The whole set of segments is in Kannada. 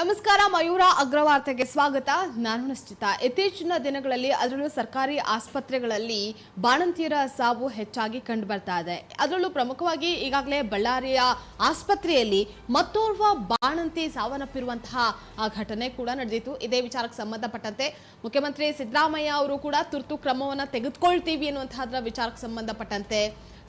ನಮಸ್ಕಾರ, ಮಯೂರ ಅಗ್ರವಾರ್ತೆಗೆ ಸ್ವಾಗತ. ನಾನು ನಿಶ್ಚಿತ. ಇತ್ತೀಚಿನ ದಿನಗಳಲ್ಲಿ ಅದರಲ್ಲೂ ಸರ್ಕಾರಿ ಆಸ್ಪತ್ರೆಗಳಲ್ಲಿ ಬಾಣಂತಿಯರ ಸಾವು ಹೆಚ್ಚಾಗಿ ಕಂಡು ಬರ್ತಾ ಇದೆ. ಅದರಲ್ಲೂ ಪ್ರಮುಖವಾಗಿ ಈಗಾಗಲೇ ಬಳ್ಳಾರಿಯ ಆಸ್ಪತ್ರೆಯಲ್ಲಿ ಮತ್ತೋರ್ವ ಬಾಣಂತಿ ಸಾವನ್ನಪ್ಪಿರುವಂತಹ ಘಟನೆ ಕೂಡ ನಡೆದಿತ್ತು. ಇದೇ ವಿಚಾರಕ್ಕೆ ಸಂಬಂಧಪಟ್ಟಂತೆ ಮುಖ್ಯಮಂತ್ರಿ ಸಿದ್ದರಾಮಯ್ಯ ಅವರು ಕೂಡ ತುರ್ತು ಕ್ರಮವನ್ನು ತೆಗೆದುಕೊಳ್ತೀವಿ ಅನ್ನುವಂತಹದ್ರ ವಿಚಾರಕ್ಕೆ ಸಂಬಂಧಪಟ್ಟಂತೆ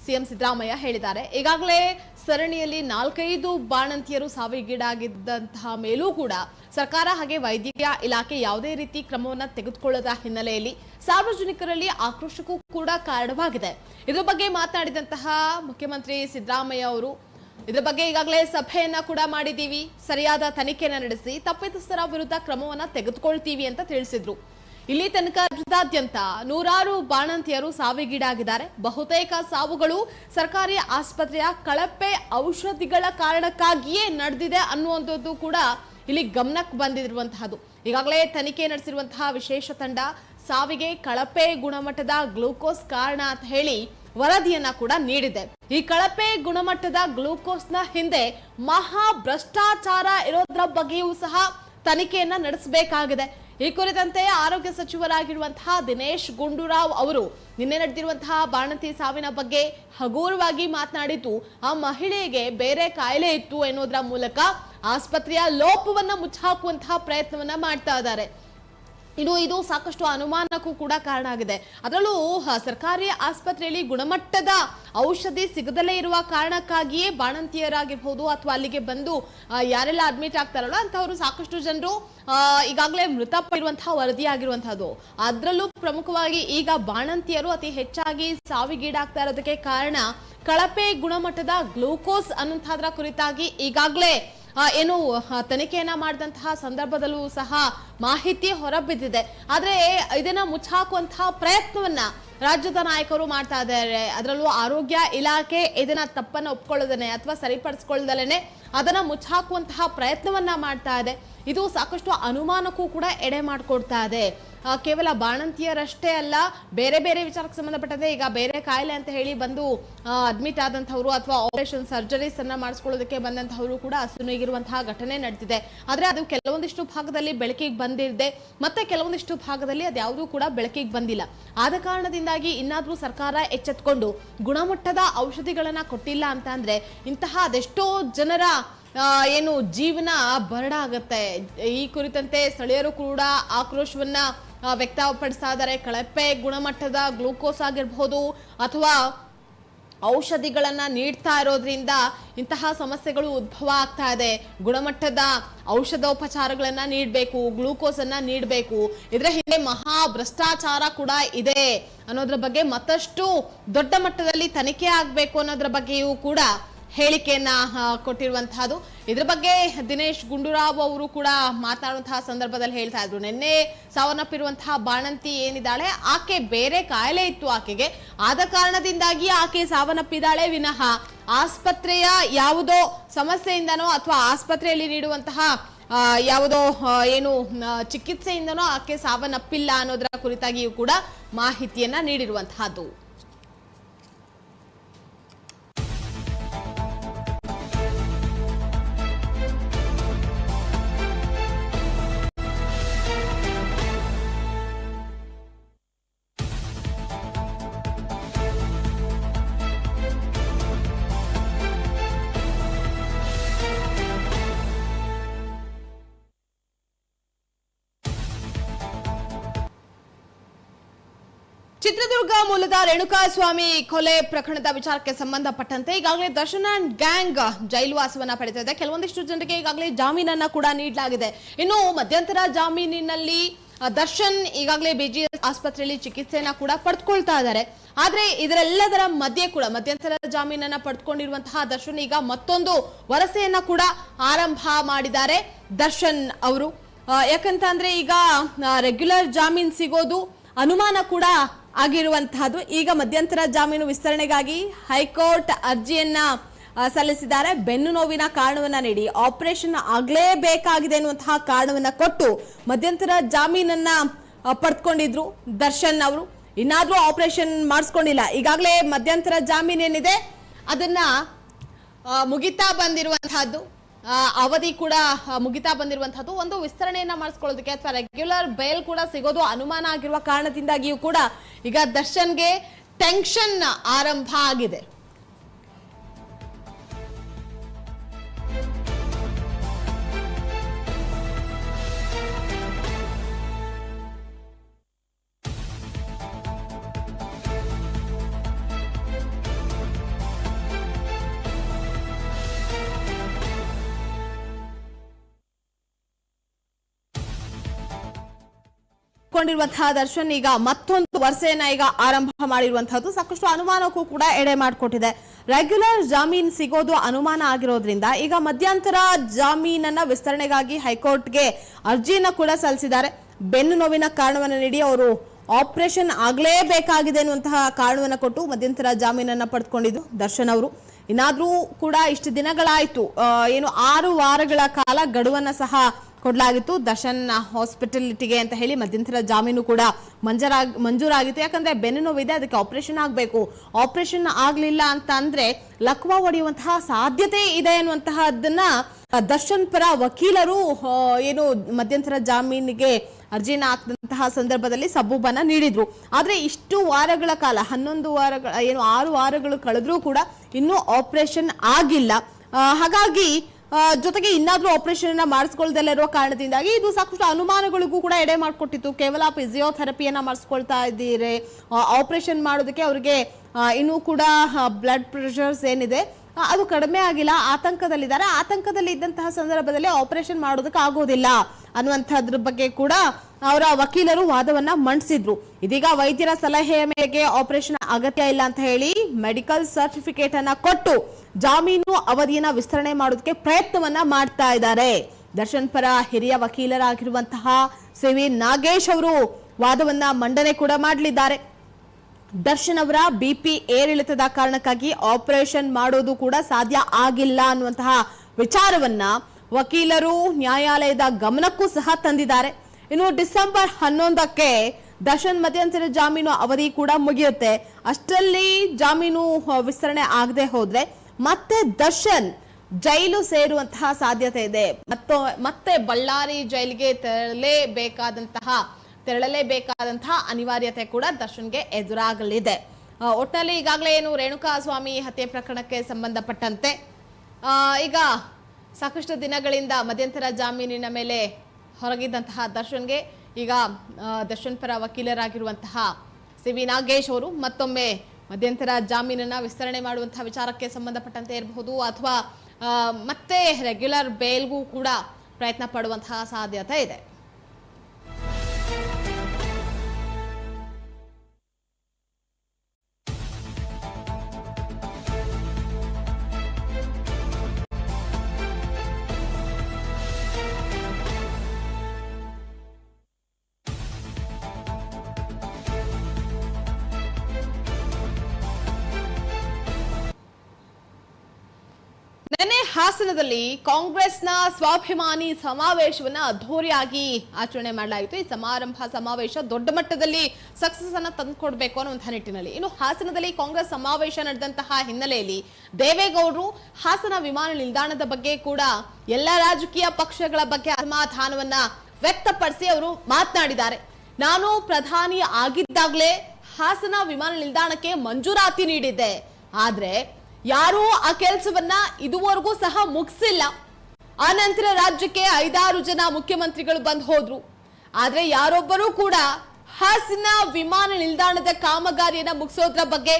ಸಿಎಂ ಸಿದ್ದರಾಮಯ್ಯ ಹೇಳಿದ್ದಾರೆ. ಈಗಾಗಲೇ ಸರಣಿಯಲ್ಲಿ ನಾಲ್ಕೈದು ಬಾಣಂತಿಯರು ಸಾವಿಗೀಡಾಗಿದ್ದಂತಹ ಮೇಲೂ ಕೂಡ ಸರ್ಕಾರ ಹಾಗೆ ವೈದ್ಯಕೀಯ ಇಲಾಖೆ ಯಾವುದೇ ರೀತಿ ಕ್ರಮವನ್ನು ತೆಗೆದುಕೊಳ್ಳದ ಹಿನ್ನೆಲೆಯಲ್ಲಿ ಸಾರ್ವಜನಿಕರಲ್ಲಿ ಆಕ್ರೋಶಕ್ಕೂ ಕೂಡ ಕಾರಣವಾಗಿದೆ. ಇದರ ಬಗ್ಗೆ ಮಾತನಾಡಿದಂತಹ ಮುಖ್ಯಮಂತ್ರಿ ಸಿದ್ದರಾಮಯ್ಯ ಅವರು, ಇದರ ಬಗ್ಗೆ ಈಗಾಗಲೇ ಸಭೆಯನ್ನ ಕೂಡ ಮಾಡಿದ್ದೀವಿ. ಸರಿಯಾದ ತನಿಖೆಯನ್ನು ನಡೆಸಿ, ತಪ್ಪಿತಸ್ಥರ ವಿರುದ್ಧ ಕ್ರಮವನ್ನು ತೆಗೆದುಕೊಳ್ತೀವಿ ಅಂತ ತಿಳಿಸಿದ್ರು. ಇಲ್ಲಿ ತನಕ ರಾಜ್ಯದಾದ್ಯಂತ ನೂರಾರು ಬಾಣಂತಿಯರು ಸಾವಿಗೀಡಾಗಿದ್ದಾರೆ. ಬಹುತೇಕ ಸಾವುಗಳು ಸರ್ಕಾರಿ ಆಸ್ಪತ್ರೆಯ ಕಳಪೆ ಔಷಧಿಗಳ ಕಾರಣಕ್ಕಾಗಿಯೇ ನಡೆದಿದೆ ಅನ್ನುವಂಥದ್ದು ಕೂಡ ಇಲ್ಲಿ ಗಮನಕ್ಕೆ ಬಂದಿರುವಂತಹದ್ದು. ಈಗಾಗಲೇ ತನಿಖೆ ನಡೆಸಿರುವಂತಹ ವಿಶೇಷ ತಂಡ ಸಾವಿಗೆ ಕಳಪೆ ಗುಣಮಟ್ಟದ ಗ್ಲೂಕೋಸ್ ಕಾರಣ ಅಂತ ಹೇಳಿ ವರದಿಯನ್ನ ಕೂಡ ನೀಡಿದೆ. ಈ ಕಳಪೆ ಗುಣಮಟ್ಟದ ಗ್ಲೂಕೋಸ್ನ ಹಿಂದೆ ಮಹಾ ಭ್ರಷ್ಟಾಚಾರ ಇರೋದ್ರ ಬಗ್ಗೆಯೂ ಸಹ ತನಿಖೆಯನ್ನ ನಡೆಸಬೇಕಾಗಿದೆ. ಈ ಕುರಿತಂತೆ ಆರೋಗ್ಯ ಸಚಿವರಾಗಿರುವಂತಹ ದಿನೇಶ್ ಗುಂಡೂರಾವ್ ಅವರು ನಿನ್ನೆ ನಡೆದಿರುವಂತಹ ಬಾಣಂತಿ ಸಾವಿನ ಬಗ್ಗೆ ಹಗೂರವಾಗಿ ಮಾತನಾಡಿದ್ದು, ಆ ಮಹಿಳೆಗೆ ಬೇರೆ ಕಾಯಿಲೆ ಇತ್ತು ಎನ್ನುವುದರ ಮೂಲಕ ಆಸ್ಪತ್ರೆಯ ಲೋಪವನ್ನ ಮುಚ್ಚಾಕುವಂತಹ ಪ್ರಯತ್ನವನ್ನ ಮಾಡ್ತಾ ಇದ್ದಾರೆ. ಇನ್ನು ಇದು ಸಾಕಷ್ಟು ಅನುಮಾನಕ್ಕೂ ಕೂಡ ಕಾರಣ ಆಗಿದೆ. ಅದರಲ್ಲೂ ಸರ್ಕಾರಿ ಆಸ್ಪತ್ರೆಯಲ್ಲಿ ಗುಣಮಟ್ಟದ ಔಷಧಿ ಸಿಗದಲೇ ಇರುವ ಕಾರಣಕ್ಕಾಗಿಯೇ ಬಾಣಂತಿಯರಾಗಿರ್ಬೋದು ಅಥವಾ ಅಲ್ಲಿಗೆ ಬಂದು ಯಾರೆಲ್ಲ ಅಡ್ಮಿಟ್ ಆಗ್ತಾರಲ್ಲ ಅಂತವರು ಸಾಕಷ್ಟು ಜನರು ಈಗಾಗಲೇ ಮೃತಪಟ್ಟಿರುವಂತಹ ವರದಿಯಾಗಿರುವಂತಹದ್ದು. ಅದರಲ್ಲೂ ಪ್ರಮುಖವಾಗಿ ಈಗ ಬಾಣಂತಿಯರು ಅತಿ ಹೆಚ್ಚಾಗಿ ಸಾವಿಗೀಡಾಗ್ತಾ ಇರೋದಕ್ಕೆ ಕಾರಣ ಕಳಪೆ ಗುಣಮಟ್ಟದ ಗ್ಲೂಕೋಸ್ ಅನ್ನುವಂಥದ್ರ ಕುರಿತಾಗಿ ಈಗಾಗಲೇ ಏನು ತನಿಖೆಯನ್ನ ಮಾಡಿದಂತಹ ಸಂದರ್ಭದಲ್ಲೂ ಸಹ ಮಾಹಿತಿ ಹೊರಬಿದ್ದಿದೆ. ಆದ್ರೆ ಇದನ್ನ ಮುಚ್ಚಾಕುವಂತಹ ಪ್ರಯತ್ನವನ್ನ ರಾಜ್ಯದ ನಾಯಕರು ಮಾಡ್ತಾ ಇದ್ದಾರೆ. ಅದರಲ್ಲೂ ಆರೋಗ್ಯ ಇಲಾಖೆ ಇದನ್ನ ತಪ್ಪನ್ನ ಒಪ್ಕೊಳ್ಳೋದನೆ ಅಥವಾ ಸರಿಪಡಿಸ್ಕೊಳ್ಳದಲೇನೆ ಅದನ್ನ ಮುಚ್ಚಾಕುವಂತಹ ಪ್ರಯತ್ನವನ್ನ ಮಾಡ್ತಾ ಇದೆ. ಇದು ಸಾಕಷ್ಟು ಅನುಮಾನಕ್ಕೂ ಕೂಡ ಎಡೆ ಮಾಡಿಕೊಡ್ತಾ ಇದೆ. ಕೇವಲ ಬಾಣಂತಿಯರಷ್ಟೇ ಅಲ್ಲ, ಬೇರೆ ಬೇರೆ ವಿಚಾರಕ್ಕೆ ಸಂಬಂಧಪಟ್ಟಂತೆ ಈಗ ಬೇರೆ ಕಾಯಿಲೆ ಅಂತ ಹೇಳಿ ಬಂದು ಅಡ್ಮಿಟ್ ಆದಂಥವ್ರು ಅಥವಾ ಆಪರೇಷನ್ ಸರ್ಜರೀಸ್ ಅನ್ನ ಮಾಡಿಸ್ಕೊಳ್ಳೋದಕ್ಕೆ ಬಂದಂತಹವರು ಕೂಡ ಅಸುನೀಗಿರುವಂತಹ ಘಟನೆ ನಡೆದಿದೆ ಆದ್ರೆ ಅದು ಕೆಲವೊಂದಿಷ್ಟು ಭಾಗದಲ್ಲಿ ಬೆಳಕಿಗೆ ಬಂದಿದೆ ಮತ್ತೆ ಕೆಲವೊಂದಿಷ್ಟು ಭಾಗದಲ್ಲಿ ಅದ್ಯಾವುದೂ ಕೂಡ ಬೆಳಕಿಗೆ ಬಂದಿಲ್ಲ. ಆದ ಕಾರಣದಿಂದಾಗಿ ಇನ್ನಾದ್ರೂ ಸರ್ಕಾರ ಎಚ್ಚೆತ್ಕೊಂಡು ಗುಣಮಟ್ಟದ ಔಷಧಿಗಳನ್ನ ಕೊಟ್ಟಿಲ್ಲ ಅಂತ ಅಂದ್ರೆ ಇಂತಹ ಅದೆಷ್ಟೋ ಜನರ ಏನು ಜೀವನ ಬರಡಾಗತ್ತೆ. ಈ ಕುರಿತಂತೆ ಸ್ಥಳೀಯರು ಕೂಡ ಆಕ್ರೋಶವನ್ನ ವ್ಯಕ್ತಪಡಿಸ್ತಾ ಇದ್ದಾರೆ ಕಳಪೆ ಗುಣಮಟ್ಟದ ಗ್ಲೂಕೋಸ್ ಆಗಿರಬಹುದು ಅಥವಾ ಔಷಧಿಗಳನ್ನು ನೀಡ್ತಾ ಇರೋದ್ರಿಂದ ಇಂತಹ ಸಮಸ್ಯೆಗಳು ಉದ್ಭವ ಆಗ್ತಾ ಇದೆ. ಗುಣಮಟ್ಟದ ಔಷಧೋಪಚಾರಗಳನ್ನು ನೀಡಬೇಕು, ಗ್ಲೂಕೋಸ್ ಅನ್ನ ನೀಡಬೇಕು. ಇದರ ಹಿಂದೆ ಮಹಾ ಭ್ರಷ್ಟಾಚಾರ ಕೂಡ ಇದೆ ಅನ್ನೋದ್ರ ಬಗ್ಗೆ ಮತ್ತಷ್ಟು ದೊಡ್ಡ ಮಟ್ಟದಲ್ಲಿ ತನಿಖೆ ಆಗಬೇಕು ಅನ್ನೋದ್ರ ಬಗ್ಗೆಯೂ ಕೂಡ ಹೇಳಿಕೆಯನ್ನ ಕೊಟ್ಟಿರುವಂತಹದ್ದು. ಇದ್ರ ಬಗ್ಗೆ ದಿನೇಶ್ ಗುಂಡೂರಾವ್ ಅವರು ಕೂಡ ಮಾತನಾಡುವಂತಹ ಸಂದರ್ಭದಲ್ಲಿ ಹೇಳ್ತಾ ಇದ್ರು. ನಿನ್ನೆ ಸಾವನ್ನಪ್ಪಿರುವಂತಹ ಬಾಣಂತಿ ಏನಿದ್ದಾಳೆ, ಆಕೆ ಬೇರೆ ಕಾಯಿಲೆ ಇತ್ತು ಆಕೆಗೆ. ಆದ ಕಾರಣದಿಂದಾಗಿ ಆಕೆ ಸಾವನ್ನಪ್ಪಿದ್ದಾಳೆ. ವಿನಃ ಆಸ್ಪತ್ರೆಯ ಯಾವುದೋ ಸಮಸ್ಯೆಯಿಂದನೋ ಅಥವಾ ಆಸ್ಪತ್ರೆಯಲ್ಲಿ ನೀಡುವಂತಹ ಯಾವುದೋ ಏನು ಚಿಕಿತ್ಸೆಯಿಂದನೋ ಆಕೆ ಸಾವನ್ನಪ್ಪಿಲ್ಲ ಅನ್ನೋದರ ಕುರಿತಾಗಿಯೂ ಕೂಡ ಮಾಹಿತಿಯನ್ನ ನೀಡಿರುವಂತಹದ್ದು. ಚಿತ್ರದುರ್ಗ ಮೂಲದ ರೇಣುಕಾಸ್ವಾಮಿ ಕೊಲೆ ಪ್ರಕರಣದ ವಿಚಾರಕ್ಕೆ ಸಂಬಂಧಪಟ್ಟಂತೆ ಈಗಾಗಲೇ ದರ್ಶನ್ ಅಂಡ್ ಗ್ಯಾಂಗ್ ಜೈಲುವಾಸವನ್ನ ಪಡೆತಾ ಇದೆ ಕೆಲವೊಂದಿಷ್ಟು ಜನರಿಗೆ ಈಗಾಗಲೇ ಜಾಮೀನನ್ನ ಕೂಡ ನೀಡಲಾಗಿದೆ. ಇನ್ನು ಮಧ್ಯಂತರ ಜಾಮೀನಿನಲ್ಲಿ ದರ್ಶನ್ ಈಗಾಗಲೇ ಬಿಜಿಎಸ್ ಆಸ್ಪತ್ರೆಯಲ್ಲಿ ಚಿಕಿತ್ಸೆಯನ್ನ ಕೂಡ ಪಡೆದುಕೊಳ್ತಾ ಇದ್ದಾರೆ. ಆದ್ರೆ ಇದರೆಲ್ಲದರ ಮಧ್ಯೆ ಕೂಡ, ಮಧ್ಯಂತರ ಜಾಮೀನನ್ನ ಪಡೆದುಕೊಂಡಿರುವಂತಹ ದರ್ಶನ್ ಈಗ ಮತ್ತೊಂದು ವರಸೆಯನ್ನ ಕೂಡ ಆರಂಭ ಮಾಡಿದ್ದಾರೆ ದರ್ಶನ್ ಅವರು. ಯಾಕಂತ ಈಗ ರೆಗ್ಯುಲರ್ ಜಾಮೀನ್ ಸಿಗೋದು, ಅನುಮಾನ ಕೂಡ ಆಗಿರುವಂತಹದ್ದು. ಈಗ ಮಧ್ಯಂತರ ಜಾಮೀನು ವಿಸ್ತರಣೆಗಾಗಿ ಹೈಕೋರ್ಟ್ ಅರ್ಜಿಯನ್ನ ಸಲ್ಲಿಸಿದ್ದಾರೆ. ಬೆನ್ನು ನೋವಿನ ಕಾರಣವನ್ನ ನೀಡಿ, ಆಪರೇಷನ್ ಆಗಲೇಬೇಕಾಗಿದೆ ಎನ್ನುವಂತಹ ಕಾರಣವನ್ನ ಕೊಟ್ಟು ಮಧ್ಯಂತರ ಜಾಮೀನನ್ನ ಪಡೆದುಕೊಂಡಿದ್ರು ದರ್ಶನ್ ಅವರು. ಇನ್ನಾದ್ರೂ ಆಪರೇಷನ್ ಮಾಡಿಸ್ಕೊಂಡಿಲ್ಲ. ಈಗಾಗಲೇ ಮಧ್ಯಂತರ ಜಾಮೀನ್ ಏನಿದೆ, ಅದನ್ನ ಮುಗಿತಾ ಬಂದಿರುವಂತಹದ್ದು. ಅವಧಿ ಕೂಡ ಮುಗಿತಾ ಬಂದಿರುವಂತಹದ್ದು. ಒಂದು ವಿಸ್ತರಣೆಯನ್ನ ಮಾಡಿಸ್ಕೊಳ್ಳೋದಕ್ಕೆ ಅಥವಾ ರೆಗ್ಯುಲರ್ ಬೇಲ್ ಕೂಡ ಸಿಗೋದು ಅನುಮಾನ ಆಗಿರುವ ಕಾರಣದಿಂದಾಗಿಯೂ ಕೂಡ ಈಗ ದರ್ಶನ್ಗೆ ಟೆನ್ಷನ್ ಆರಂಭ ಆಗಿದೆ. ಕೊಂಡಿರುವಂತಹ ದರ್ಶನ್ ಈಗ ಮತ್ತೊಂದು ವರ್ಷೆಯನ್ನ ಈಗ ಆರಂಭ ಮಾಡಿರುವಂತಹದ್ದು. ಸಾಕಷ್ಟು ಅನುಮಾನಕ್ಕೂ ಕೂಡ ಎಡೆ ಮಾಡಿಕೊಟ್ಟಿದೆ. ರೆಗ್ಯುಲರ್ ಜಾಮೀನ್ ಸಿಗೋದು ಅನುಮಾನ ಆಗಿರೋದ್ರಿಂದ ಈಗ ಮಧ್ಯಂತರ ಜಾಮೀನನ್ನ ವಿಸ್ತರಣೆಗಾಗಿ ಹೈಕೋರ್ಟ್ಗೆ ಅರ್ಜಿಯನ್ನ ಕೂಡ ಸಲ್ಲಿಸಿದ್ದಾರೆ. ಬೆನ್ನು ನೋವಿನ ಕಾರಣವನ್ನು ನೀಡಿ ಅವರು ಆಪರೇಷನ್ ಆಗಲೇಬೇಕಾಗಿದೆ ಅನ್ನುವಂತಹ ಕಾರಣವನ್ನು ಕೊಟ್ಟು ಮಧ್ಯಂತರ ಜಾಮೀನನ್ನ ಪಡೆದುಕೊಂಡಿದ್ದು ದರ್ಶನ್ ಅವರು. ಇನ್ನಾದ್ರೂ ಕೂಡ ಇಷ್ಟು ದಿನಗಳಾಯ್ತು. ಏನು ಆರು ವಾರಗಳ ಕಾಲ ಗಡುವನ್ನ ಸಹ ಕೊಡಲಾಗಿತ್ತು. ದರ್ಶನ್ ಹಾಸ್ಪಿಟಲಿಟಿಗೆ ಅಂತ ಹೇಳಿ ಮಧ್ಯಂತರ ಜಾಮೀನು ಕೂಡ ಮಂಜೂರಾಗ್ ಮಂಜೂರಾಗಿತ್ತು. ಯಾಕಂದ್ರೆ ಬೆನ್ನು ನೋವಿದೆ ಅದಕ್ಕೆ ಆಪರೇಷನ್ ಆಗಬೇಕು. ಆಪರೇಷನ್ ಆಗಲಿಲ್ಲ ಅಂತ ಅಂದ್ರೆ ಲಕ್ವಾ ಒಡೆಯುವಂತಹ ಸಾಧ್ಯತೆ ಇದೆ ಅನ್ನುವಂತಹದನ್ನ ದರ್ಶನ್ ಪರ ವಕೀಲರು ಏನು ಮಧ್ಯಂತರ ಜಾಮೀನಿಗೆ ಅರ್ಜಿನ ಹಾಕಿದಂತಹ ಸಂದರ್ಭದಲ್ಲಿ ಸಬೂಬನ್ನ ನೀಡಿದ್ರು. ಆದ್ರೆ ಇಷ್ಟು ವಾರಗಳ ಕಾಲ, ಹನ್ನೊಂದು ವಾರಗಳ, ಏನು ಆರು ವಾರಗಳು ಕಳೆದ್ರೂ ಕೂಡ ಇನ್ನೂ ಆಪರೇಷನ್ ಆಗಿಲ್ಲ. ಹಾಗಾಗಿ ಜೊತೆಗೆ ಇನ್ನಾದ್ರೂ ಆಪರೇಷನ್ ಅನ್ನ ಮಾಡಿಸ್ಕೊಳ್ದಲ್ಲೇ ಇರುವ ಕಾರಣದಿಂದಾಗಿ ಇದು ಸಾಕಷ್ಟು ಅನುಮಾನಗಳಿಗೂ ಕೂಡ ಎಡೆ ಮಾಡಿಕೊಟ್ಟಿತ್ತು. ಕೇವಲ ಫಿಸಿಯೋಥೆರಪಿಯನ್ನ ಮಾಡಿಸ್ಕೊಳ್ತಾ ಇದ್ದೀರಿ. ಆಪರೇಷನ್ ಮಾಡೋದಕ್ಕೆ ಅವರಿಗೆ ಇನ್ನೂ ಕೂಡ ಬ್ಲಡ್ ಪ್ರೆಷರ್ಸ್ ಏನಿದೆ ಅದು ಕಡಿಮೆ ಆಗಿಲ್ಲ. ಆತಂಕದಲ್ಲಿದ್ದಾರೆ. ಆತಂಕದಲ್ಲಿ ಇದ್ದಂತಹ ಸಂದರ್ಭದಲ್ಲಿ ಆಪರೇಷನ್ ಮಾಡೋದಕ್ಕೆ ಆಗೋದಿಲ್ಲ ಅನ್ನುವಂಥದ್ರ ಬಗ್ಗೆ ಕೂಡ ಅವರ ವಕೀಲರು ವಾದವನ್ನ ಮಂಡಿಸಿದ್ರು. ಇದೀಗ ವೈದ್ಯರ ಸಲಹೆಯ ಮೇರೆಗೆ ಆಪರೇಷನ್ ಅಗತ್ಯ ಇಲ್ಲ ಅಂತ ಹೇಳಿ ಮೆಡಿಕಲ್ ಸರ್ಟಿಫಿಕೇಟ್ ಅನ್ನ ಕೊಟ್ಟು ಜಾಮೀನು ಅವಧಿಯನ್ನ ವಿಸ್ತರಣೆ ಮಾಡೋದಕ್ಕೆ ಪ್ರಯತ್ನವನ್ನ ಮಾಡ್ತಾ ಇದ್ದಾರೆ. ದರ್ಶನ್ ಪರ ಹಿರಿಯ ವಕೀಲರಾಗಿರುವಂತಹ ಸಿವಿ ನಾಗೇಶ್ ಅವರು ವಾದವನ್ನ ಮಂಡನೆ ಕೂಡ ಮಾಡಲಿದ್ದಾರೆ. ದರ್ಶನ್ ಅವರ ಬಿಪಿ ಏರಿಳಿತದ ಕಾರಣಕ್ಕಾಗಿ ಆಪರೇಷನ್ ಮಾಡೋದು ಕೂಡ ಸಾಧ್ಯ ಆಗಿಲ್ಲ ಅನ್ನುವಂತಹ ವಿಚಾರವನ್ನ ವಕೀಲರು ನ್ಯಾಯಾಲಯದ ಗಮನಕ್ಕೂ ಸಹ ತಂದಿದ್ದಾರೆ. ಇನ್ನು ಡಿಸೆಂಬರ್ ಹನ್ನೊಂದಕ್ಕೆ ದರ್ಶನ್ ಮಧ್ಯಂತರ ಜಾಮೀನು ಅವಧಿ ಕೂಡ ಮುಗಿಯುತ್ತೆ. ಅಷ್ಟರಲ್ಲಿ ಜಾಮೀನು ವಿಸ್ತರಣೆ ಆಗದೆ ಹೋದ್ರೆ ಮತ್ತೆ ದರ್ಶನ್ ಜೈಲು ಸೇರುವಂತಹ ಸಾಧ್ಯತೆ ಇದೆ. ಮತ್ತು ಮತ್ತೆ ಬಳ್ಳಾರಿ ಜೈಲಿಗೆ ತೆರಳಲೇಬೇಕಾದಂತಹ ತೆರಳಲೇಬೇಕಾದಂತಹ ಅನಿವಾರ್ಯತೆ ಕೂಡ ದರ್ಶನ್ಗೆ ಎದುರಾಗಲಿದೆ. ಒಟ್ಟಿನಲ್ಲಿ ಈಗಾಗಲೇ ಏನು ರೇಣುಕಾ ಸ್ವಾಮಿ ಹತ್ಯೆ ಪ್ರಕರಣಕ್ಕೆ ಸಂಬಂಧಪಟ್ಟಂತೆ ಈಗ ಸಾಕಷ್ಟು ದಿನಗಳಿಂದ ಮಧ್ಯಂತರ ಜಾಮೀನಿನ ಮೇಲೆ ಹೊರಗಿದ್ದಂತಹ ದರ್ಶನ್ಗೆ ಈಗ ದರ್ಶನ್ ಪರ ವಕೀಲರಾಗಿರುವಂತಹ ಸಿ ವಿ ನಾಗೇಶ್ ಅವರು ಮತ್ತೊಮ್ಮೆ ಮಧ್ಯಂತರ ಜಾಮೀನನ್ನ ವಿಸ್ತರಣೆ ಮಾಡುವಂತಹ ವಿಚಾರಕ್ಕೆ ಸಂಬಂಧಪಟ್ಟಂತೆ ಇರಬಹುದು ಅಥವಾ ಮತ್ತೆ ರೆಗ್ಯುಲರ್ ಬೇಲ್ಗೂ ಕೂಡ ಪ್ರಯತ್ನ ಪಡುವಂತಹ ಸಾಧ್ಯತೆ ಇದೆ. ಹಾಸನದಲ್ಲಿ ಕಾಂಗ್ರೆಸ್ನ ಸ್ವಾಭಿಮಾನಿ ಸಮಾವೇಶವನ್ನ ಅದ್ಧೂರಿಯಾಗಿ ಆಚರಣೆ ಮಾಡಲಾಯಿತು. ಈ ಸಮಾರಂಭ ಸಮಾವೇಶ ದೊಡ್ಡ ಮಟ್ಟದಲ್ಲಿ ಸಕ್ಸಸ್ ಅನ್ನ ತಂದುಕೊಡ್ಬೇಕು ಅನ್ನುವಂತಹ ನಿಟ್ಟಿನಲ್ಲಿ. ಇನ್ನು ಹಾಸನದಲ್ಲಿ ಕಾಂಗ್ರೆಸ್ ಸಮಾವೇಶ ನಡೆದಂತಹ ಹಿನ್ನೆಲೆಯಲ್ಲಿ ದೇವೇಗೌಡರು ಹಾಸನ ವಿಮಾನ ನಿಲ್ದಾಣದ ಬಗ್ಗೆ ಕೂಡ ಎಲ್ಲ ರಾಜಕೀಯ ಪಕ್ಷಗಳ ಬಗ್ಗೆ ಅಸಮಾಧಾನವನ್ನ ವ್ಯಕ್ತಪಡಿಸಿ ಅವರು ಮಾತನಾಡಿದ್ದಾರೆ. ನಾನು ಪ್ರಧಾನಿ ಆಗಿದ್ದಾಗಲೇ ಹಾಸನ ವಿಮಾನ ನಿಲ್ದಾಣಕ್ಕೆ ಮಂಜೂರಾತಿ ನೀಡಿದ್ದೆ. ಆದ್ರೆ ಯಾರೂ ಆ ಕೆಲಸವನ್ನ ಇದುವರೆಗೂ ಸಹ ಮುಗಿಸಿಲ್ಲ. ಆ ನಂತರ ರಾಜ್ಯಕ್ಕೆ ಐದಾರು ಜನ ಮುಖ್ಯಮಂತ್ರಿಗಳು ಬಂದು ಹೋದ್ರು. ಆದ್ರೆ ಯಾರೊಬ್ಬರೂ ಕೂಡ ಹಾಸಿನ ವಿಮಾನ ನಿಲ್ದಾಣದ ಕಾಮಗಾರಿಯನ್ನ ಮುಗಿಸೋದ್ರ ಬಗ್ಗೆ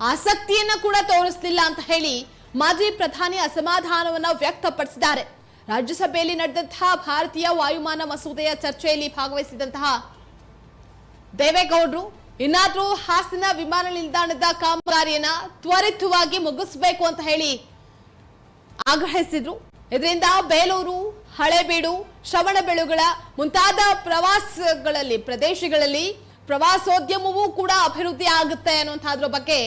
ಆಸಕ್ತಿಯನ್ನ ಕೂಡ ತೋರಿಸಲಿಲ್ಲ ಅಂತ ಹೇಳಿ ಮಾಜಿ ಪ್ರಧಾನಿ ಅಸಮಾಧಾನವನ್ನ ವ್ಯಕ್ತಪಡಿಸಿದ್ದಾರೆ. ರಾಜ್ಯಸಭೆಯಲ್ಲಿ ನಡೆದಂತಹ ಭಾರತೀಯ ವಾಯುಮಾನ ಮಸೂದೆಯ ಚರ್ಚೆಯಲ್ಲಿ ಭಾಗವಹಿಸಿದಂತಹ ದೇವೇಗೌಡರು ಇನ್ನಾದ್ರೂ ಹಾಸನ ವಿಮಾನ ನಿಲ್ದಾಣದ ಕಾಮಗಾರಿಯನ್ನ ತ್ವರಿತವಾಗಿ ಮುಗಿಸ್ಬೇಕು ಅಂತ ಹೇಳಿ ಆಗ್ರಹಿಸಿದ್ರು. ಇದರಿಂದ ಬೇಲೂರು, ಹಳೆಬೀಡು ಶ್ರವಣಬೆಳುಗಳ ಮುಂತಾದ ಪ್ರವಾಸಗಳಲ್ಲಿ, ಪ್ರದೇಶಗಳಲ್ಲಿ ಪ್ರವಾಸೋದ್ಯಮವೂ ಕೂಡ ಅಭಿವೃದ್ಧಿ ಆಗುತ್ತೆ ಅನ್ನುವಂಥದ್ರ ಬಗ್ಗೆ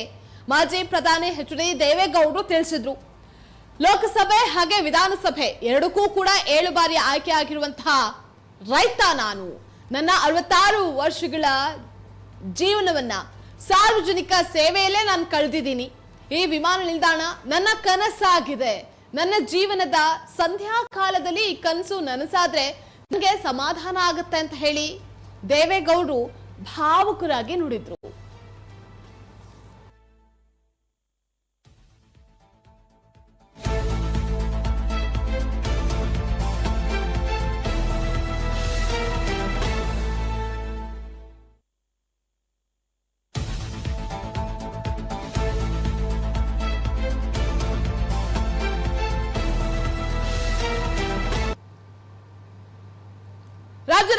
ಮಾಜಿ ಪ್ರಧಾನಿ ಎಚ್ ಡಿ ದೇವೇಗೌಡರು ತಿಳಿಸಿದ್ರು. ಲೋಕಸಭೆ ಹಾಗೆ ವಿಧಾನಸಭೆ ಎರಡಕ್ಕೂ ಕೂಡ ಏಳು ಬಾರಿ ಆಯ್ಕೆ ಆಗಿರುವಂತಹ ರೈತ ನಾನು ನನ್ನ ಅರವತ್ತಾರು ವರ್ಷಗಳ ಜೀವನವನ್ನ ಸಾರ್ವಜನಿಕ ಸೇವೆಯಲ್ಲೇ ನಾನು ಕಳೆದಿದ್ದೀನಿ. ಈ ವಿಮಾನ ನಿಲ್ದಾಣ ನನ್ನ ಕನಸಾಗಿದೆ. ನನ್ನ ಜೀವನದ ಸಂಧ್ಯಾ ಕಾಲದಲ್ಲಿ ಈ ಕನಸು ನನಸಾದ್ರೆ ನನಗೆ ಸಮಾಧಾನ ಆಗುತ್ತೆ ಅಂತ ಹೇಳಿ ದೇವೇಗೌಡರು ಭಾವುಕರಾಗಿ ನುಡಿದ್ರು.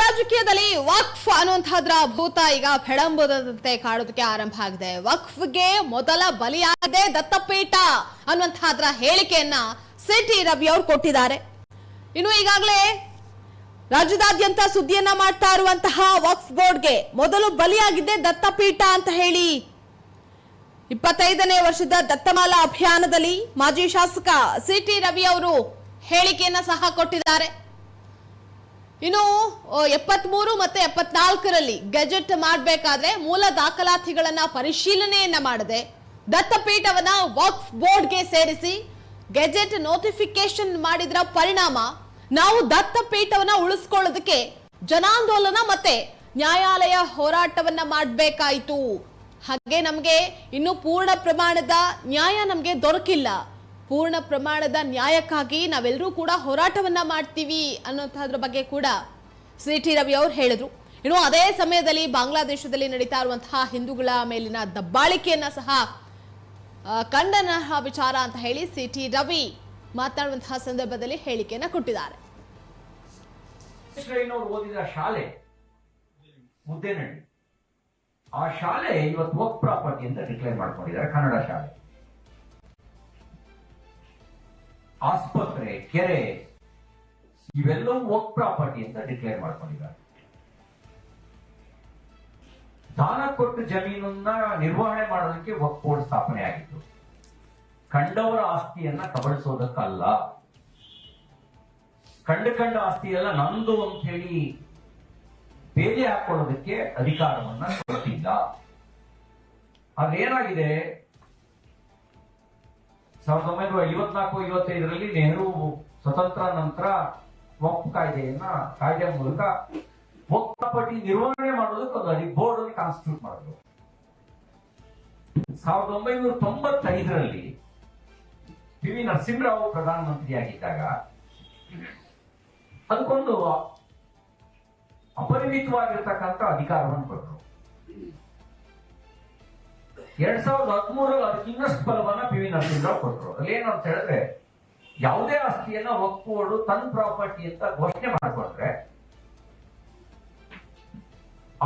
ರಾಜ್ಯ ರಾಜಕೀಯದಲ್ಲಿ ವಕ್ಫ್ ಅನ್ನುವಂತಹದ್ರ ಭೂತ ಈಗ ಫೆಡಂಬುದಂತೆ ಕಾಡೋದಕ್ಕೆ ಆರಂಭ ಆಗಿದೆ. ವಕ್ಫ್ಗೆ ಮೊದಲ ಬಲಿಯಾಗದೆ ದತ್ತಪೀಠ ಅನ್ನುವಂತಹದ್ರ ಹೇಳಿಕೆಯನ್ನ ಸಿಟಿ ರವಿ ಅವರು ಕೊಟ್ಟಿದ್ದಾರೆ. ಇನ್ನು ಈಗಾಗಲೇ ರಾಜ್ಯದಾದ್ಯಂತ ಸುದ್ದಿಯನ್ನ ಮಾಡ್ತಾ ಇರುವಂತಹ ವಕ್ಫ್ ಬೋರ್ಡ್ಗೆ ಮೊದಲು ಬಲಿಯಾಗಿದ್ದೆ ದತ್ತಪೀಠ ಅಂತ ಹೇಳಿ. ಇಪ್ಪತ್ತೈದನೇ ವರ್ಷದ ದತ್ತಮಾಲಾ ಅಭಿಯಾನದಲ್ಲಿ ಮಾಜಿ ಶಾಸಕ ಸಿಟಿ ರವಿ ಅವರು ಹೇಳಿಕೆಯನ್ನ ಸಹ ಕೊಟ್ಟಿದ್ದಾರೆ. ಇನ್ನು ಎಪ್ಪತ್ಮೂರು ಮತ್ತೆ ಎಪ್ಪತ್ನಾಲ್ಕರಲ್ಲಿ ಗೆಜೆಟ್ ಮಾಡಬೇಕಾದ್ರೆ ಮೂಲ ದಾಖಲಾತಿಗಳನ್ನ ಪರಿಶೀಲನೆಯನ್ನ ಮಾಡದೆ ದತ್ತಪೀಠವನ್ನ ವಕ್ಫ್ ಬೋರ್ಡ್ಗೆ ಸೇರಿಸಿ ಗೆಜೆಟ್ ನೋಟಿಫಿಕೇಶನ್ ಮಾಡಿದ್ರ ಪರಿಣಾಮ ನಾವು ದತ್ತಪೀಠವನ್ನ ಉಳಿಸ್ಕೊಳ್ಳೋದಕ್ಕೆ ಜನಾಂದೋಲನ ಮತ್ತೆ ನ್ಯಾಯಾಲಯ ಹೋರಾಟವನ್ನ ಮಾಡಬೇಕಾಯಿತು. ಹಾಗೆ ನಮಗೆ ಇನ್ನು ಪೂರ್ಣ ಪ್ರಮಾಣದ ನ್ಯಾಯ ನಮಗೆ ದೊರಕಿಲ್ಲ. ಪೂರ್ಣ ಪ್ರಮಾಣದ ನ್ಯಾಯಕ್ಕಾಗಿ ನಾವೆಲ್ಲರೂ ಕೂಡ ಹೋರಾಟವನ್ನ ಮಾಡ್ತೀವಿ ಅನ್ನೋಂಥದ್ರ ಬಗ್ಗೆ ಕೂಡ ಸಿ ಟಿ ರವಿ ಅವರು ಹೇಳಿದ್ರು. ಇನ್ನು ಅದೇ ಸಮಯದಲ್ಲಿ ಬಾಂಗ್ಲಾದೇಶದಲ್ಲಿ ನಡೀತಾ ಇರುವಂತಹ ಹಿಂದೂಗಳ ಮೇಲಿನ ದಬ್ಬಾಳಿಕೆಯನ್ನ ಸಹ ಕಂಡನ ವಿಚಾರ ಅಂತ ಹೇಳಿ ಸಿ ಟಿ ರವಿ ಮಾತನಾಡುವಂತಹ ಸಂದರ್ಭದಲ್ಲಿ ಹೇಳಿಕೆಯನ್ನ ಕೊಟ್ಟಿದ್ದಾರೆ. ಓದಿದ ಶಾಲೆ ಆ ಶಾಲೆ ಇವತ್ತು ಪ್ರಾಪರ್ಟಿ ಅಂತ ಡಿಕ್ಲೇರ್ ಮಾಡ್ಕೊಂಡಿದ್ದಾರೆ, ಕನ್ನಡ ಶಾಲೆ. ಆಸ್ಪತ್ರೆ, ಕೆರೆ, ಇವೆಲ್ಲವೂ ವರ್ಕ್ ಪ್ರಾಪರ್ಟಿ ಅಂತ ಡಿಕ್ಲೇರ್ ಮಾಡ್ಕೊಂಡಿದ್ದಾರೆ. ದಾನ ಕೊಟ್ಟು ಜಮೀನನ್ನ ನಿರ್ವಹಣೆ ಮಾಡೋದಕ್ಕೆ ವಕ್ ಬೋರ್ಡ್ ಸ್ಥಾಪನೆ ಆಗಿತ್ತು. ಕಂಡವರ ಆಸ್ತಿಯನ್ನ ಕಬಳಿಸೋದಕ್ಕಲ್ಲ. ಕಂಡ ಕಂಡ ಆಸ್ತಿ ಎಲ್ಲ ನಂದು ಅಂತ ಹೇಳಿ ಬೇಲಿ ಹಾಕೊಳ್ಳೋದಕ್ಕೆ ಅಧಿಕಾರವನ್ನ ಕೊಟ್ಟಿಲ್ಲ. ಅದೇನಾಗಿದೆ ಸಾವಿರದ ಒಂಬೈನೂರ ಐವತ್ನಾಲ್ಕು, ಐವತ್ತೈದರಲ್ಲಿ ನೆಹರು ಸ್ವತಂತ್ರ ನಂತರ ವಕ್ಫ್ ಕಾಯ್ದೆಯನ್ನ ಕಾಯ್ದೆ ಮೂಲಕ ಒಕ್ಕಪಟ್ಟಿ ನಿರ್ವಹಣೆ ಮಾಡೋದಕ್ಕೆ ಒಂದು ಬೋರ್ಡ್ ಅಲ್ಲಿ ಕಾನ್ಸ್ಟಿಟ್ಯೂಟ್ ಮಾಡಿದ್ರು. ಸಾವಿರದ ಒಂಬೈನೂರ ತೊಂಬತ್ತೈದರಲ್ಲಿ ಪಿ ವಿ ನರಸಿಂಹರಾವ್ ಪ್ರಧಾನಮಂತ್ರಿಯಾಗಿದ್ದಾಗ ಅದಕ್ಕೊಂದು ಅಪರಿಮಿತವಾಗಿರ್ತಕ್ಕಂಥ ಅಧಿಕಾರವನ್ನು ಕೊಟ್ಟರು. ಎರಡ್ ಸಾವಿರದ ಹದಿಮೂರಲ್ಲಿ ಅದಕ್ಕೆ ಇನ್ನಷ್ಟು ಬಲವನ್ನ ಪಿ ವಿ ನರಸಿಂಹರಾವ್ ಕೊಟ್ಟರು ಅಲ್ಲೇನು ಅಂತ ಹೇಳಿದ್ರೆ, ಯಾವುದೇ ಆಸ್ತಿಯನ್ನ ಒಪ್ಪುವಳು ತನ್ನ ಪ್ರಾಪರ್ಟಿ ಅಂತ ಘೋಷಣೆ ಮಾಡಿಕೊಂಡ್ರೆ,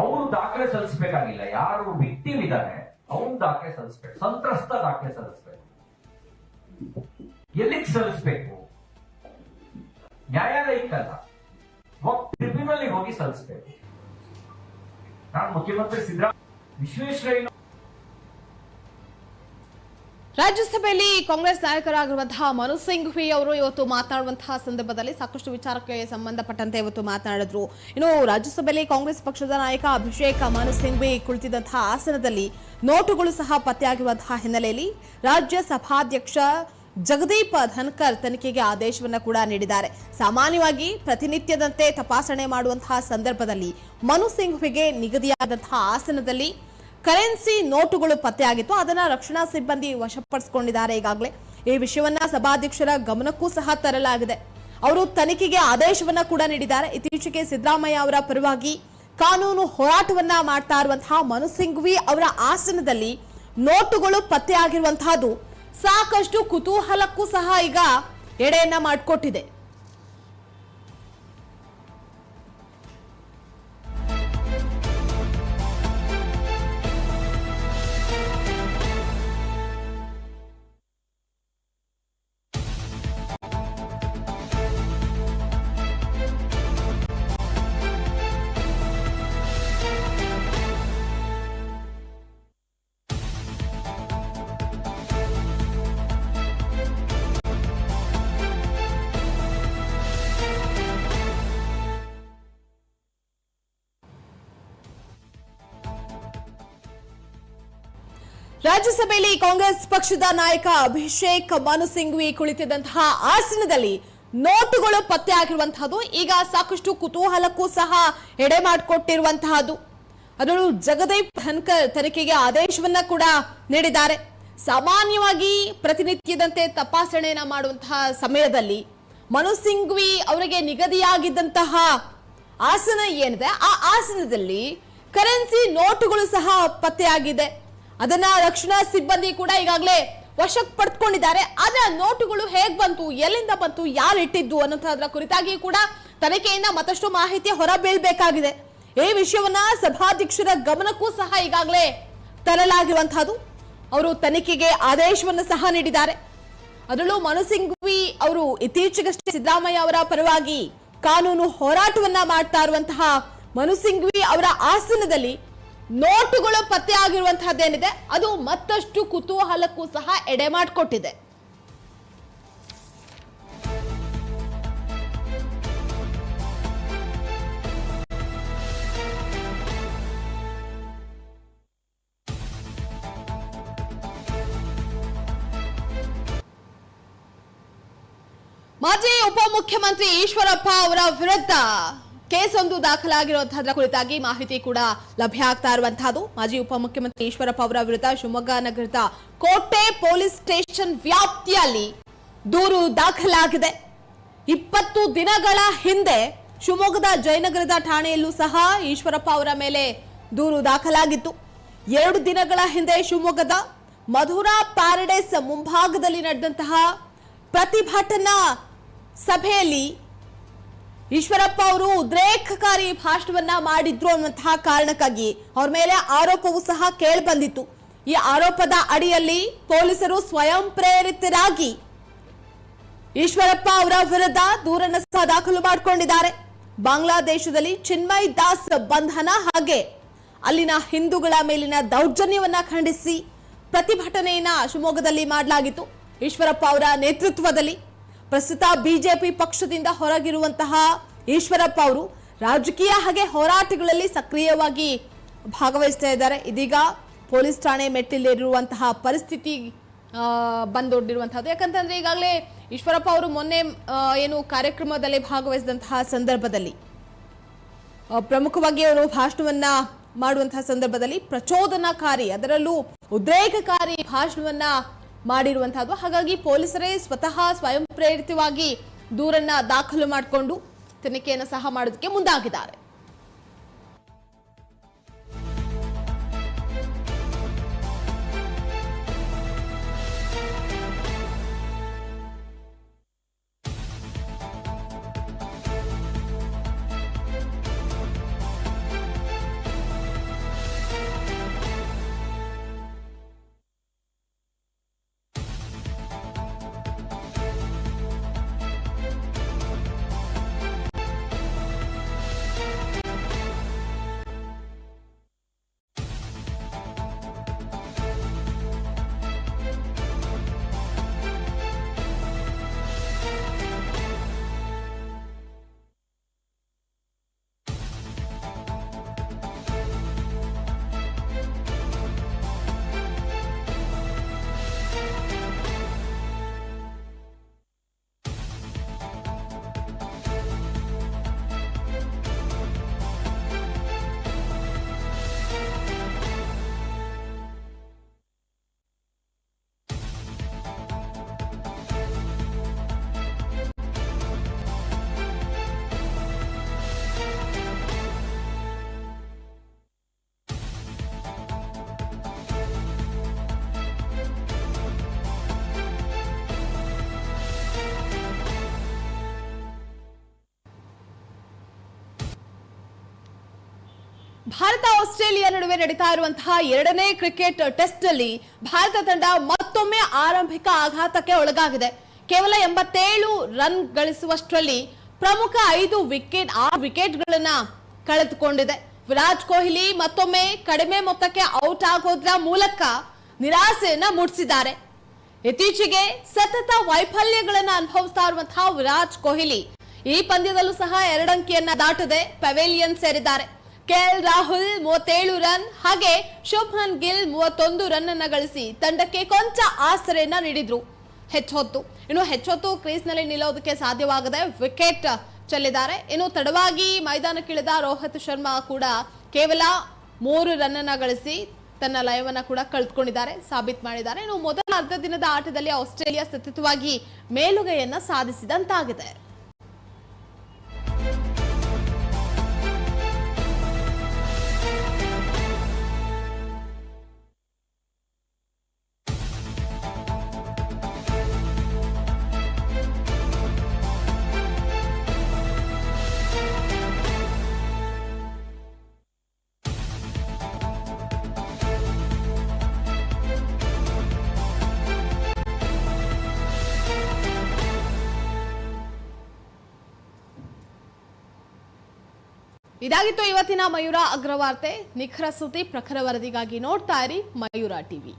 ಅವರು ದಾಖಲೆ ಸಲ್ಲಿಸಬೇಕಾಗಿಲ್ಲ. ಯಾರು ವಿಕ್ಟಿಮ್ ಇದ್ದಾನೆ, ಅವನು ದಾಖಲೆ ಸಲ್ಲಿಸ್ಬೇಕು. ಸಂತ್ರಸ್ತ ದಾಖಲೆ ಸಲ್ಲಿಸ್ಬೇಕು. ಎಲ್ಲಿಗೆ ಸಲ್ಲಿಸ್ಬೇಕು? ನ್ಯಾಯಾಲಯಕ್ಕಲ್ಲ. ಟ್ರಿಬ್ಯುನಲ್ ಹೋಗಿ ಸಲ್ಲಿಸ್ಬೇಕು. ನಾನು ಮುಖ್ಯಮಂತ್ರಿ ಸಿದ್ದರಾಮಯ್ಯ ವಿಶ್ವೇಶ್ವರಯ್ಯ ರಾಜ್ಯಸಭೆಯಲ್ಲಿ ಕಾಂಗ್ರೆಸ್ ನಾಯಕರಾಗಿರುವಂತಹ ಮನು ಸಿಂಘ್ವಿ ಅವರು ಇವತ್ತು ಮಾತನಾಡುವಂತಹ ಸಂದರ್ಭದಲ್ಲಿ ಸಾಕಷ್ಟು ವಿಚಾರಕ್ಕೆ ಸಂಬಂಧಪಟ್ಟಂತೆ ಇವತ್ತು ಮಾತನಾಡಿದ್ರು. ಇನ್ನು ರಾಜ್ಯಸಭೆಯಲ್ಲಿ ಕಾಂಗ್ರೆಸ್ ಪಕ್ಷದ ನಾಯಕ ಅಭಿಷೇಕ್ ಮನು ಸಿಂಘ್ವಿ ಕುಳಿತಿದ್ದಂತಹ ಆಸನದಲ್ಲಿ ನೋಟುಗಳು ಸಹ ಪತ್ತೆಯಾಗಿರುವಂತಹ ಹಿನ್ನೆಲೆಯಲ್ಲಿ ರಾಜ್ಯ ಸಭಾಧ್ಯಕ್ಷ ಜಗದೀಪ್ ಧನ್ಕರ್ ತನಿಖೆಗೆ ಆದೇಶವನ್ನ ಕೂಡ ನೀಡಿದ್ದಾರೆ. ಸಾಮಾನ್ಯವಾಗಿ ಪ್ರತಿನಿತ್ಯದಂತೆ ತಪಾಸಣೆ ಮಾಡುವಂತಹ ಸಂದರ್ಭದಲ್ಲಿ ಮನು ಸಿಂಘ್ವಿಗೆ ನಿಗದಿಯಾದಂತಹ ಆಸನದಲ್ಲಿ ಕರೆನ್ಸಿ ನೋಟುಗಳು ಪತ್ತೆಯಾಗಿತ್ತು ಅದನ್ನ ರಕ್ಷಣಾ ಸಿಬ್ಬಂದಿ ವಶಪಡಿಸಿಕೊಂಡಿದ್ದಾರೆ ಈಗಾಗಲೇ. ಈ ವಿಷಯವನ್ನ ಸಭಾಧ್ಯಕ್ಷರ ಗಮನಕ್ಕೂ ಸಹ ತರಲಾಗಿದೆ. ಅವರು ತನಿಖೆಗೆ ಆದೇಶವನ್ನ ಕೂಡ ನೀಡಿದ್ದಾರೆ. ಇತ್ತೀಚೆಗೆ ಸಿದ್ದರಾಮಯ್ಯ ಅವರ ಪರವಾಗಿ ಕಾನೂನು ಹೋರಾಟವನ್ನ ಮಾಡ್ತಾ ಇರುವಂತಹ ಮನು ಸಿಂಘ್ವಿ ಅವರ ಆಸನದಲ್ಲಿ ನೋಟುಗಳು ಪತ್ತೆಯಾಗಿರುವಂತಹದ್ದು ಸಾಕಷ್ಟು ಕುತೂಹಲಕ್ಕೂ ಸಹ ಈಗ ಎಡೆಯನ್ನ ಮಾಡಿಕೊಟ್ಟಿದೆ. ರಾಜ್ಯಸಭೆಯಲ್ಲಿ ಕಾಂಗ್ರೆಸ್ ಪಕ್ಷದ ನಾಯಕ ಅಭಿಷೇಕ್ ಮನು ಸಿಂಘ್ವಿ ಕುಳಿತಿದ್ದಂತಹ ಆಸನದಲ್ಲಿ ನೋಟುಗಳು ಪತ್ತೆ ಆಗಿರುವಂತಹದ್ದು ಈಗ ಸಾಕಷ್ಟು ಕುತೂಹಲಕ್ಕೂ ಸಹ ಎಡೆ ಮಾಡಿಕೊಟ್ಟಿರುವಂತಹದ್ದು. ಅದರಲ್ಲೂ ಜಗದೀಪ್ ಧನ್ಕರ್ ತನಿಖೆಗೆ ಆದೇಶವನ್ನ ಕೂಡ ನೀಡಿದ್ದಾರೆ. ಸಾಮಾನ್ಯವಾಗಿ ಪ್ರತಿನಿತ್ಯದಂತೆ ತಪಾಸಣೆಯನ್ನ ಮಾಡುವಂತಹ ಸಮಯದಲ್ಲಿ ಮನು ಸಿಂಘ್ವಿ ಅವರಿಗೆ ನಿಗದಿಯಾಗಿದ್ದಂತಹ ಆಸನ ಏನಿದೆ? ಆ ಆಸನದಲ್ಲಿ ಕರೆನ್ಸಿ ನೋಟುಗಳು ಸಹ ಪತ್ತೆಯಾಗಿದೆ. ಅದನ್ನ ರಕ್ಷಣಾ ಸಿಬ್ಬಂದಿ ಕೂಡ ಈಗಾಗಲೇ ವಶಕ್ಕೆ ಪಡೆದುಕೊಂಡಿದ್ದಾರೆ ಆದ್ರೆ ನೋಟುಗಳು ಹೇಗ್ ಬಂತು, ಎಲ್ಲಿಂದ ಬಂತು, ಯಾರು ಇಟ್ಟಿದ್ದು ಅನ್ನೋದ್ರ ಕುರಿತಾಗಿ ಕೂಡ ತನಿಖೆಯಿಂದ ಮತ್ತಷ್ಟು ಮಾಹಿತಿ ಹೊರಬೀಳ್ಬೇಕಾಗಿದೆ. ಈ ವಿಷಯವನ್ನ ಸಭಾಧ್ಯಕ್ಷರ ಗಮನಕ್ಕೂ ಸಹ ಈಗಾಗಲೇ ತರಲಾಗಿರುವಂತಹದ್ದು ಅವರು ತನಿಖೆಗೆ ಆದೇಶವನ್ನು ಸಹ ನೀಡಿದ್ದಾರೆ. ಅದರಲ್ಲೂ ಮನು ಸಿಂಘ್ವಿ ಅವರು ಇತ್ತೀಚೆಗಷ್ಟೇ ಸಿದ್ದರಾಮಯ್ಯ ಅವರ ಪರವಾಗಿ ಕಾನೂನು ಹೋರಾಟವನ್ನ ಮಾಡ್ತಾ ಇರುವಂತಹ ಮನು ಸಿಂಘ್ವಿ ಅವರ ಆಸನದಲ್ಲಿ ನೋಟುಗಳು ಪತ್ತೆ ಆಗಿರುವಂತಹದ್ದೇನಿದೆ ಅದು ಮತ್ತಷ್ಟು ಕುತೂಹಲಕ್ಕೂ ಸಹ ಎಡೆ ಮಾಡಿಕೊಟ್ಟಿದೆ. ಮಾಜಿ ಉಪಮುಖ್ಯಮಂತ್ರಿ ಈಶ್ವರಪ್ಪ ಅವರ ವಿರುದ್ಧ ಕೇಸ್ ಒಂದು ದಾಖಲಾಗಿರುವಂತಹದ್ರ ಕುರಿತಾಗಿ ಮಾಹಿತಿ ಕೂಡ ಲಭ್ಯ ಆಗ್ತಾ ಇರುವಂತಹದ್ದು ಮಾಜಿ ಉಪಮುಖ್ಯಮಂತ್ರಿ ಈಶ್ವರಪ್ಪ ಅವರ ವಿರುದ್ಧ ಶಿವಮೊಗ್ಗ ನಗರದ ಕೋಟೆ ಪೊಲೀಸ್ ಸ್ಟೇಷನ್ ವ್ಯಾಪ್ತಿಯಲ್ಲಿ ದೂರು ದಾಖಲಾಗಿದೆ. ಇಪ್ಪತ್ತು ದಿನಗಳ ಹಿಂದೆ ಶಿವಮೊಗ್ಗದ ಜಯನಗರದ ಠಾಣೆಯಲ್ಲೂ ಸಹ ಈಶ್ವರಪ್ಪ ಅವರ ಮೇಲೆ ದೂರು ದಾಖಲಾಗಿತ್ತು. ಎರಡು ದಿನಗಳ ಹಿಂದೆ ಶಿವಮೊಗ್ಗದ ಮಧುರಾ ಪ್ಯಾರಡೈಸ್ ಮುಂಭಾಗದಲ್ಲಿ ನಡೆದಂತಹ ಪ್ರತಿಭಟನಾ ಸಭೆಯಲ್ಲಿ ಈಶ್ವರಪ್ಪ ಅವರು ಉದ್ರೇಕಕಾರಿ ಭಾಷಣವನ್ನ ಮಾಡಿದ್ರು ಅನ್ನುವಂತಹ ಕಾರಣಕ್ಕಾಗಿ ಅವ್ರ ಮೇಲೆ ಆರೋಪವೂ ಸಹ ಕೇಳಿ ಬಂದಿತ್ತು ಈ ಆರೋಪದ ಅಡಿಯಲ್ಲಿ ಪೊಲೀಸರು ಸ್ವಯಂ ಪ್ರೇರಿತರಾಗಿ ಈಶ್ವರಪ್ಪ ಅವರ ವಿರುದ್ಧ ದೂರನ್ನು ಸಹ ದಾಖಲು ಮಾಡಿಕೊಂಡಿದ್ದಾರೆ. ಬಾಂಗ್ಲಾದೇಶದಲ್ಲಿ ಚಿನ್ಮಯ್ ದಾಸ್ ಬಂಧನ ಹಾಗೆ ಅಲ್ಲಿನ ಹಿಂದೂಗಳ ಮೇಲಿನ ದೌರ್ಜನ್ಯವನ್ನ ಖಂಡಿಸಿ ಪ್ರತಿಭಟನೆಯನ್ನ ಶಿವಮೊಗ್ಗದಲ್ಲಿ ಮಾಡಲಾಗಿತ್ತು. ಈಶ್ವರಪ್ಪ ಅವರ ನೇತೃತ್ವದಲ್ಲಿ ಪ್ರಸ್ತುತ ಬಿಜೆಪಿ ಪಕ್ಷದಿಂದ ಹೊರಗಿರುವಂತಹ ಈಶ್ವರಪ್ಪ ಅವರು ರಾಜಕೀಯ ಹಾಗೆ ಹೋರಾಟಗಳಲ್ಲಿ ಸಕ್ರಿಯವಾಗಿ ಭಾಗವಹಿಸ್ತಾ ಇದ್ದಾರೆ. ಇದೀಗ ಪೊಲೀಸ್ ಠಾಣೆ ಮೆಟ್ಟಿಲಿರುವಂತಹ ಪರಿಸ್ಥಿತಿ ಬಂದೊಡ್ಡಿರುವಂತಹದ್ದು. ಯಾಕಂತಂದ್ರೆ ಈಗಾಗಲೇ ಈಶ್ವರಪ್ಪ ಅವರು ಮೊನ್ನೆ ಏನು ಕಾರ್ಯಕ್ರಮದಲ್ಲಿ ಭಾಗವಹಿಸಿದಂತಹ ಸಂದರ್ಭದಲ್ಲಿ ಪ್ರಮುಖವಾಗಿ ಅವರು ಭಾಷಣವನ್ನ ಮಾಡುವಂತಹ ಸಂದರ್ಭದಲ್ಲಿ ಪ್ರಚೋದನಕಾರಿ, ಅದರಲ್ಲೂ ಉದ್ರೇಕಕಾರಿ ಭಾಷಣವನ್ನ ಮಾಡಿರುವಂತಹದ್ದು. ಹಾಗಾಗಿ ಪೊಲೀಸರೇ ಸ್ವತಃ ಸ್ವಯಂ ಪ್ರೇರಿತವಾಗಿ ದೂರನ್ನ ದಾಖಲು ಮಾಡಿಕೊಂಡು ತನಿಖೆಯನ್ನು ಸಹ ಮಾಡೋದಕ್ಕೆ ಮುಂದಾಗಿದ್ದಾರೆ. ಭಾರತ ಆಸ್ಟ್ರೇಲಿಯಾ ನಡುವೆ ನಡೀತಾ ಇರುವಂತಹ ಎರಡನೇ ಕ್ರಿಕೆಟ್ ಟೆಸ್ಟ್ ಅಲ್ಲಿ ಭಾರತ ತಂಡ ಮತ್ತೊಮ್ಮೆ ಆರಂಭಿಕ ಆಘಾತಕ್ಕೆ ಒಳಗಾಗಿದೆ. ಕೇವಲ ಎಂಬತ್ತೇಳು ರನ್ ಗಳಿಸುವಷ್ಟರಲ್ಲಿ ಪ್ರಮುಖ ಐದು ವಿಕೆಟ್ ಆ ವಿಕೆಟ್ಗಳನ್ನ ಕಳೆದುಕೊಂಡಿದೆ. ವಿರಾಟ್ ಕೊಹ್ಲಿ ಮತ್ತೊಮ್ಮೆ ಕಡಿಮೆ ಮೊತ್ತಕ್ಕೆ ಔಟ್ ಆಗೋದ್ರ ಮೂಲಕ ನಿರಾಸೆಯನ್ನ ಮೂಡಿಸಿದ್ದಾರೆ. ಇತ್ತೀಚೆಗೆ ಸತತ ವೈಫಲ್ಯಗಳನ್ನು ಅನುಭವಿಸ್ತಾ ಇರುವಂತಹ ವಿರಾಟ್ ಕೊಹ್ಲಿ ಈ ಪಂದ್ಯದಲ್ಲೂ ಸಹ ಎರಡಂಕಿಯನ್ನ ದಾಟದೆ ಪೆವೇಲಿಯನ್ ಸೇರಿದ್ದಾರೆ. ಕೆಎಲ್ ರಾಹುಲ್ ಮೂವತ್ತೇಳು ರನ್, ಹಾಗೆ ಶುಭ್ಮನ್ ಗಿಲ್ ಮೂವತ್ತೊಂದು ರನ್ ಅನ್ನ ಗಳಿಸಿ ತಂಡಕ್ಕೆ ಕೊಂಚ ಆಸರೆಯನ್ನ ನೀಡಿದ್ರು. ಹೆಚ್ಚೊತ್ತು ಇನ್ನು ಹೆಚ್ಚೊತ್ತು ಕ್ರೀಸ್ನಲ್ಲಿ ನಿಲ್ಲೋದಕ್ಕೆ ಸಾಧ್ಯವಾಗದೆ ವಿಕೆಟ್ ಚೆಲ್ಲಿದ್ದಾರೆ. ಇನ್ನು ತಡವಾಗಿ ಮೈದಾನಕ್ಕಿಳಿದ ರೋಹಿತ್ ಶರ್ಮಾ ಕೂಡ ಕೇವಲ ಮೂರು ರನ್ ಅನ್ನ ಗಳಿಸಿ ತನ್ನ ಲಯವನ್ನ ಕೂಡ ಕಳೆದುಕೊಂಡಿದ್ದಾರೆ ಸಾಬೀತು ಮಾಡಿದ್ದಾರೆ. ಇನ್ನು ಮೊದಲ ಅರ್ಧ ದಿನದ ಆಟದಲ್ಲಿ ಆಸ್ಟ್ರೇಲಿಯಾ ಸತತವಾಗಿ ಮೇಲುಗೈಯನ್ನ ಸಾಧಿಸಿದಂತಾಗಿದೆ. ಇದಾಗಿತ್ತು ಇವತ್ತಿನ ಮಯೂರ ಅಗ್ರವಾರ್ತೆ. ನಿಖರ ಸುದ್ದಿ ಪ್ರಖರ ವರದಿಗಾಗಿ ನೋಡ್ತಾ ಇರಿ ಮಯೂರ ಟಿವಿ.